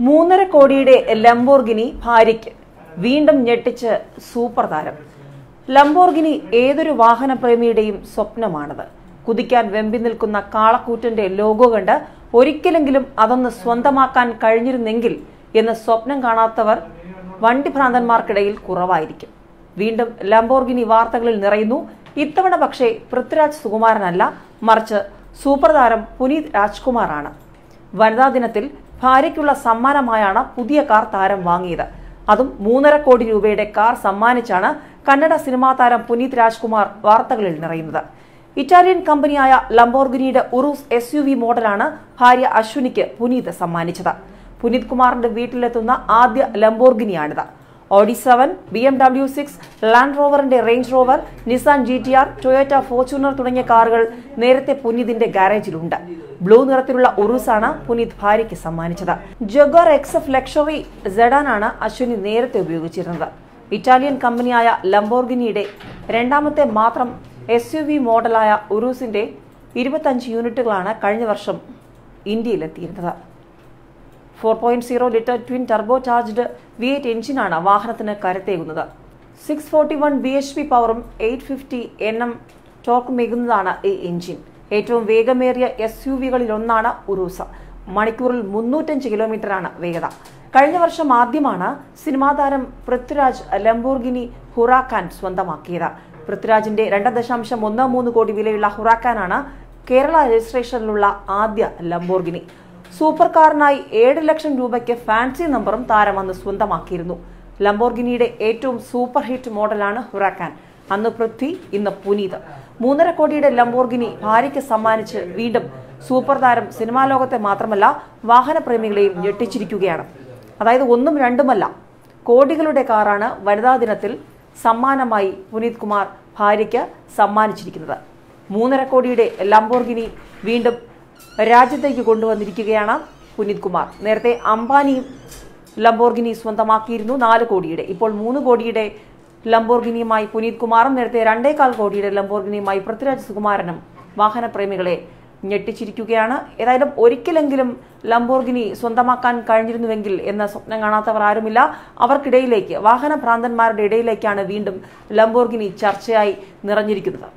മൂന്നര കോടിയുടെ ലംബോർഗിനി ഭാര്യയ്ക്ക് വീണ്ടും ഞെട്ടിച്ച് സൂപ്പർ താരം. ലംബോർഗിനി ഏതൊരു വാഹനപ്രേമിയുടെയും സ്വപ്നമാണത്. കുതിക്കാൻ വെമ്പി നിൽക്കുന്ന കാളക്കൂറ്റന്റെ ലോഗോ കണ്ട് ഒരിക്കലെങ്കിലും അതൊന്ന് സ്വന്തമാക്കാൻ കഴിഞ്ഞിരുന്നെങ്കിൽ എന്ന് സ്വപ്നം കാണാത്തവർ വണ്ടി ഭ്രാന്തന്മാർക്കിടയിൽ കുറവായിരിക്കും. വീണ്ടും ലംബോർഗിനി വാർത്തകളിൽ നിറയുന്നു ഇത്തവണ പക്ഷേ പൃഥ്വിരാജ് സുകുമാരനല്ല മറിച്ച് സൂപ്പർ താരം പുനീത് രാജ്കുമാറാണ്. വനിതാ ദിനത്തിൽ ഭാര്യയ്ക്കുള്ള സമ്മാനമായാണ് പുതിയ കാർ താരം വാങ്ങിയത്. അതും മൂന്നര കോടി രൂപയുടെ കാർ സമ്മാനിച്ചാണ് കന്നഡ സിനിമാ താരം പുനീത് രാജ്കുമാർ വാർത്തകളിൽ നിറയുന്നത്. ഇറ്റാലിയൻ കമ്പനിയായ ലംബോർഗിനിയുടെ ഉറൂസ് എസ് യു വി മോഡലാണ് ഭാര്യ അശ്വിനിക്ക് പുനീത് സമ്മാനിച്ചത്. പുനീത് കുമാറിന്റെ വീട്ടിലെത്തുന്ന ആദ്യ ലംബോർഗിനിയാണിത്. Audi seven B M W six Land റോവറിന്റെ Range Rover Nissan G T R Toyota Fortuner തുടങ്ങിയ കാറുകൾ നേരത്തെ പുനീതിന്റെ ഗാരേജിലുണ്ട്. ബ്ലൂ നിറത്തിലുള്ള ഉറൂസാണ് പുനീത് ഭാര്യയ്ക്ക് സമ്മാനിച്ചത്. ജഗർ എക്സ് എഫ് ലക്ഷറി സെഡാനാണ് അശ്വിനി നേരത്തെ ഉപയോഗിച്ചിരുന്നത്. ഇറ്റാലിയൻ കമ്പനിയായ ലംബോർഗിനിയുടെ രണ്ടാമത്തെ മാത്രം എസ് യു വി മോഡലായ ഉറൂസിന്റെ ഇരുപത്തഞ്ച് യൂണിറ്റുകളാണ് കഴിഞ്ഞ വർഷം ഇന്ത്യയിലെത്തിയിരുന്നത്. Four point zero litre twin turbo charged V eight എഞ്ചിനാണ് വാഹനത്തിന് കരുത്തേകുന്നത്. Six forty one B H P പവറും eight fifty N M torque മികുന്നതാണ് ഈ എഞ്ചിൻ. ഏറ്റവും വേഗമേറിയ എസ് യു വികളിലൊന്നാണ് ഉറൂസ. മണിക്കൂറിൽ മുന്നൂറ്റഞ്ച് കിലോമീറ്ററാണ് വേഗത. കഴിഞ്ഞ വർഷം ആദ്യമാണ് സിനിമാ താരം പൃഥ്വിരാജ് ലംബോർഗിനി ഹുറാക്കാൻ സ്വന്തമാക്കിയത്. പൃഥ്വിരാജിന്റെ രണ്ട് ദശാംശം ഒന്ന് മൂന്ന് കോടി വിലയുള്ള ഹുറാക്കാനാണ് കേരള രജിസ്ട്രേഷനിലുള്ള ആദ്യ ലംബോർഗിനി. സൂപ്പർ കാറിനായി ഏഴ് ലക്ഷം രൂപയ്ക്ക് ഫാൻസി നമ്പറും താരം അന്ന് സ്വന്തമാക്കിയിരുന്നു. ലംബോർഗിനിയുടെ ഏറ്റവും സൂപ്പർ ഹിറ്റ് മോഡലാണ് ഹുറാക്കാൻ. അന്ന് പൃഥ്വി ഇന്ന് പുനീത്. മൂന്നര കോടിയുടെ ലംബോർഗിനി ഭാര്യയ്ക്ക് സമ്മാനിച്ച് വീണ്ടും സൂപ്പർ താരം സിനിമാ ലോകത്തെ മാത്രമല്ല വാഹനപ്രേമികളെയും ഞെട്ടിച്ചിരിക്കുകയാണ്. അതായത് ഒന്നും രണ്ടുമല്ല കോടികളുടെ കാറാണ് വനിതാ ദിനത്തിൽ സമ്മാനമായി പുനീത് കുമാർ ഭാര്യയ്ക്ക് സമ്മാനിച്ചിരിക്കുന്നത്. മൂന്നര കോടിയുടെ ലംബോർഗിനി വീണ്ടും രാജ്യത്തേക്ക് കൊണ്ടുവന്നിരിക്കുകയാണ് പുനീത് കുമാർ. നേരത്തെ അംബാനിയും ലംബോർഗിനി സ്വന്തമാക്കിയിരുന്നു നാല് കോടിയുടെ. ഇപ്പോൾ മൂന്ന് കോടിയുടെ ലംബോർഗിനിയുമായി പുനീത് കുമാറും നേരത്തെ രണ്ടേകാൽ കോടിയുടെ ലംബോർഗിനിയുമായി പൃഥ്വിരാജ് സുകുമാരനും വാഹനപ്രേമികളെ ഞെട്ടിച്ചിരിക്കുകയാണ്. ഏതായാലും ഒരിക്കലെങ്കിലും ലംബോർഗിനി സ്വന്തമാക്കാൻ കഴിഞ്ഞിരുന്നുവെങ്കിൽ എന്ന സ്വപ്നം കാണാത്തവർ ആരുമില്ല. അവർക്കിടയിലേക്ക് വാഹന ഭ്രാന്തന്മാരുടെ ഇടയിലേക്കാണ് വീണ്ടും ലംബോർഗിനി ചർച്ചയായി നിറഞ്ഞിരിക്കുന്നത്.